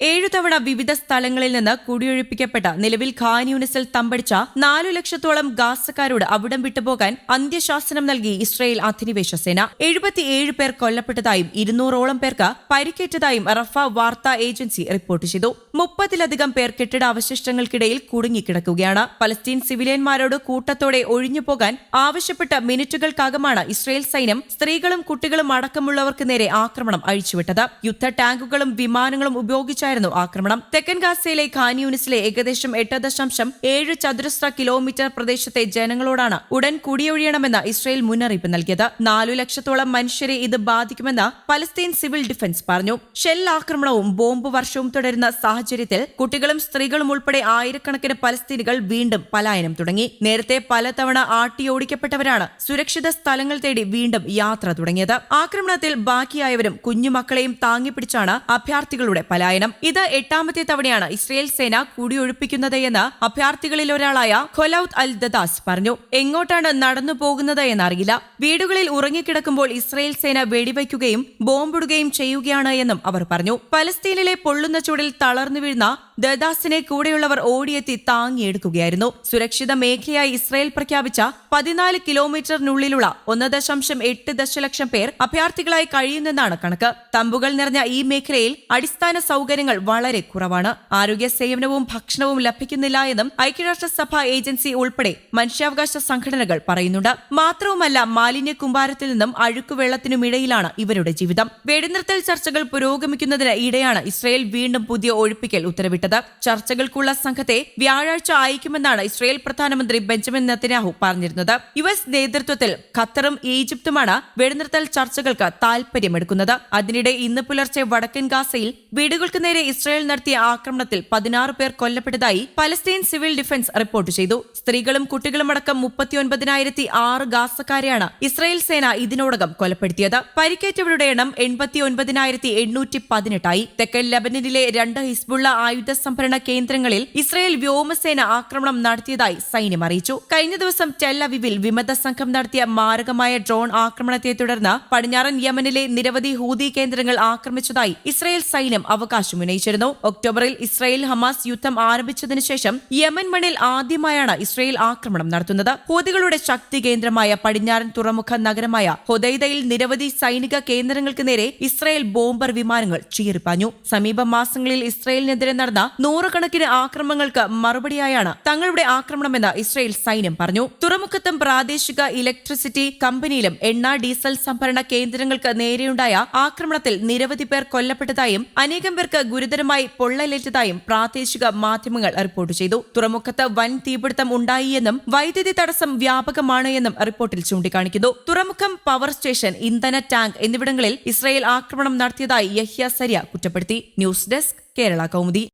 ഏഴു തവണ വിവിധ സ്ഥലങ്ങളിൽ നിന്ന് കുടിയൊഴിപ്പിക്കപ്പെട്ട നിലവിൽ ഖാൻ യൂണിസിൽ തമ്പടിച്ച നാലു ലക്ഷത്തോളം ഗാസക്കാരോട് അവിടം വിട്ടുപോകാൻ അന്ത്യശാസനം നൽകി ഇസ്രായേൽ അധിനിവേശ സേന. എഴുപത്തിയേഴ് പേർ കൊല്ലപ്പെട്ടതായും ഇരുന്നൂറോളം പേർക്ക് പരിക്കേറ്റതായും റഫ വാർത്താ ഏജൻസി റിപ്പോർട്ട് ചെയ്തു. മുപ്പതിലധികം പേർ കെട്ടിട അവശിഷ്ടങ്ങൾക്കിടയിൽ കുടുങ്ങിക്കിടക്കുകയാണ്. പലസ്തീൻ സിവിലിയന്മാരോട് കൂട്ടത്തോടെ ഒഴിഞ്ഞുപോകാൻ ആവശ്യപ്പെട്ട മിനിറ്റുകൾക്കകമാണ് ഇസ്രായേൽ സൈന്യം സ്ത്രീകളും കുട്ടികളും അടക്കമുള്ളവർക്ക് നേരെ ആക്രമണം അഴിച്ചുവിട്ടത്. യുദ്ധ ടാങ്കുകളും വിമാനങ്ങളും ഉപയോഗിച്ചായിരുന്നു ആക്രമണം. തെക്കൻ ഗാസയിലെ ഖാൻ യൂണിസിലെ ഏകദേശം എട്ട് ദശാംശം ഏഴ് ചതുരശ്ര കിലോമീറ്റർ പ്രദേശത്തെ ജനങ്ങളോടാണ് ഉടൻ കുടിയൊഴിയണമെന്ന് ഇസ്രയേൽ മുന്നറിയിപ്പ് നൽകിയത്. നാലു ലക്ഷത്തോളം മനുഷ്യരെ ഇത് ബാധിക്കുമെന്ന് പലസ്തീൻ സിവിൽ ഡിഫൻസ് പറഞ്ഞു. ഷെൽ ആക്രമണവും ബോംബ് വർഷവും തുടരുന്ന സാഹചര്യത്തിൽ കുട്ടികളും സ്ത്രീകളും ഉൾപ്പെടെ ആയിരക്കണക്കിന് പലസ്തീനികൾ വീണ്ടും പലായനം തുടങ്ങി. നേരത്തെ പലതവണ ആട്ടിയോടിക്കപ്പെട്ടവരാണ് സുരക്ഷിത സ്ഥലങ്ങൾ തേടി വീണ്ടും യാത്ര തുടങ്ങിയത്. ആക്രമണത്തിൽ ബാക്കിയായവരും കുഞ്ഞുമക്കളെയും താങ്ങിപ്പിടിച്ചാണ് അഭയാർത്ഥികളുടെ പലായനം. ഇത് എട്ടാമത്തെ തവണയാണ് ഇസ്രയേൽ സേന കൂടിയൊഴിപ്പിക്കുന്നത് എന്ന് അഭയാർത്ഥികളിൽ ഒരാളായ ഖൊലൌത്ത് അൽ ദദാസ് പറഞ്ഞു. എങ്ങോട്ടാണ് നടന്നു പോകുന്നത് എന്നറിയില്ല. വീടുകളിൽ ഉറങ്ങിക്കിടക്കുമ്പോൾ ഇസ്രയേൽ സേന വെടിവയ്ക്കുകയും ബോംബിടുകയും ചെയ്യുകയാണ് എന്നും അവർ പറഞ്ഞു. പലസ്തീനിലെ പൊള്ളുന്ന ചൂടിൽ തളർന്നു വീഴുന്ന ദദാസിനെ കൂടെയുള്ളവർ ഓടിയെത്തി താങ്ങിയെടുക്കുകയായിരുന്നു. സുരക്ഷിത മേഖലയായി ഇസ്രായേൽ പ്രഖ്യാപിച്ച പതിനാല് കിലോമീറ്ററിനുള്ളിലുള്ള ഒന്ന് ദശാംശം എട്ട് ദശലക്ഷം പേർ അഭയാർത്ഥികളായി കഴിയുന്നെന്നാണ് കണക്ക്. തമ്പുകൾ നിറഞ്ഞ ഈ മേഖലയിൽ അടിസ്ഥാന സൗകര്യങ്ങൾ വളരെ കുറവാണ്. ആരോഗ്യ സേവനവും ഭക്ഷണവും ലഭിക്കുന്നില്ല എന്നും ഐക്യരാഷ്ട്രസഭ ഏജൻസി ഉൾപ്പെടെ മനുഷ്യാവകാശ സംഘടനകൾ പറയുന്നുണ്ട്. മാത്രവുമല്ല മാലിന്യ കുമ്പാരത്തിൽ നിന്നും അഴുക്കുവെള്ളത്തിനുമിടയിലാണ് ഇവരുടെ ജീവിതം. വെടിനിർത്തൽ ചർച്ചകൾ പുരോഗമിക്കുന്നതിന് ഇടെയാണ് ഇസ്രയേൽ വീണ്ടും പുതിയ ഒഴിപ്പിക്കൽ ഉത്തരവിട്ടത്. ചർച്ചകൾക്കുള്ള സംഘത്തെ വ്യാഴാഴ്ച അയക്കുമെന്നാണ് ഇസ്രയേൽ പ്രധാനമന്ത്രി ബെഞ്ചമിൻ നെത്തന്യാഹു പറഞ്ഞിരുന്നത്. യു എസ് നേതൃത്വത്തിൽ ഖത്തറും ഈജിപ്തുമാണ് വെടിനിർത്തൽ ചർച്ചകൾക്ക് താൽപര്യമെടുക്കുന്നത് അതിനിടെ ഇന്ന് പുലർച്ചെ വടക്കൻ ഗാസയിൽ വീടുകൾക്ക് നേരെ ഇസ്രയേൽ നടത്തിയ ആക്രമണത്തിൽ പതിനാറ് പേർ കൊല്ലപ്പെട്ടതായി പലസ്തീൻ സിവിൽ ഡിഫൻസ് റിപ്പോർട്ട് ചെയ്തു. സ്ത്രീകളും കുട്ടികളും അടക്കം മുപ്പത്തിയൊൻപതിനായിരത്തി ആറ് ഗാസക്കാരെയാണ് ഇസ്രയേൽ സേന ഇതിനോടകം കൊലപ്പെടുത്തിയത്. പരിക്കേറ്റവരുടെ എണ്ണം എൺപത്തിയൊൻപതിനായിരത്തി എണ്ണൂറ്റി പതിനെട്ടായി. തെക്കൻ ലബനനിലെ രണ്ട് ഹിസ്ബുള്ള ആയുധ സംഭരണ കേന്ദ്രങ്ങളിൽ ഇസ്രയേൽ വ്യോമസേന ആക്രമണം നടത്തിയതായി സൈന്യം അറിയിച്ചു. കഴിഞ്ഞ ദിവസം ടെല്ലവിവിൽ വിമത സംഘം നടത്തിയ മാരകമായ ഡ്രോൺ ആക്രമണത്തെ തുടർന്ന് പടിഞ്ഞാറൻ യമനിലെ നിരവധി ഹൂതി കേന്ദ്രങ്ങൾ ആക്രമിച്ചതായി ഇസ്രയേൽ സൈന്യം അവകാശമുന്നയിച്ചിരുന്നു ഒക്ടോബറിൽ ഇസ്രയേൽ ഹമാസ് യുദ്ധം ആരംഭിച്ചതിനു ശേഷം യമൻ മണ്ണിൽ ആദ്യമായാണ് ഇസ്രയേൽ ആക്രമണം നടത്തുന്നത്. ഹൂതികളുടെ ശക്തി കേന്ദ്രമായ പടിഞ്ഞാറൻ തുറമുഖ നഗരമായ ഹൊദൈദയിൽ നിരവധി സൈനിക കേന്ദ്രങ്ങൾക്ക് നേരെ ഇസ്രയേൽ ബോംബർ വിമാനങ്ങൾ ചീറിപ്പാഞ്ഞു. സമീപ മാസങ്ങളിൽ ഇസ്രയേലിനെതിരെ നടന്ന നൂറുകണക്കിന് ആക്രമണങ്ങൾക്ക് മറുപടിയായാണ് തങ്ങളുടെ ആക്രമണമെന്ന് ഇസ്രയേൽ സൈന്യം പറഞ്ഞു. തുറമുഖത്തും പ്രാദേശിക ഇലക്ട്രിസിറ്റി കമ്പനിയിലും എണ്ണ ഡീസൽ സംഭരണ കേന്ദ്രങ്ങൾക്ക് നേരെയുണ്ടായ ആക്രമണത്തിൽ നിരവധി പേർ കൊല്ലപ്പെട്ടതായും അനേകം പേർക്ക് ഗുരുതരമായി പൊള്ളലേറ്റതായും പ്രാദേശിക മാധ്യമങ്ങൾ റിപ്പോർട്ട് ചെയ്തു. തുറമുഖത്ത് വൻ തീപിടുത്തം ഉണ്ടായി എന്നും വൈദ്യുതി തടസ്സം വ്യാപകമാണ് എന്നും റിപ്പോർട്ടിൽ ചൂണ്ടിക്കാണിക്കുന്നു. തുറമുഖം പവർ സ്റ്റേഷൻ ഇന്ധന ടാങ്ക് എന്നിവിടങ്ങളിൽ ഇസ്രയേൽ ആക്രമണം നടത്തിയതായി യഹ്യ സരിയ കുറ്റപ്പെടുത്തി. News desk Kerala Kaumudi.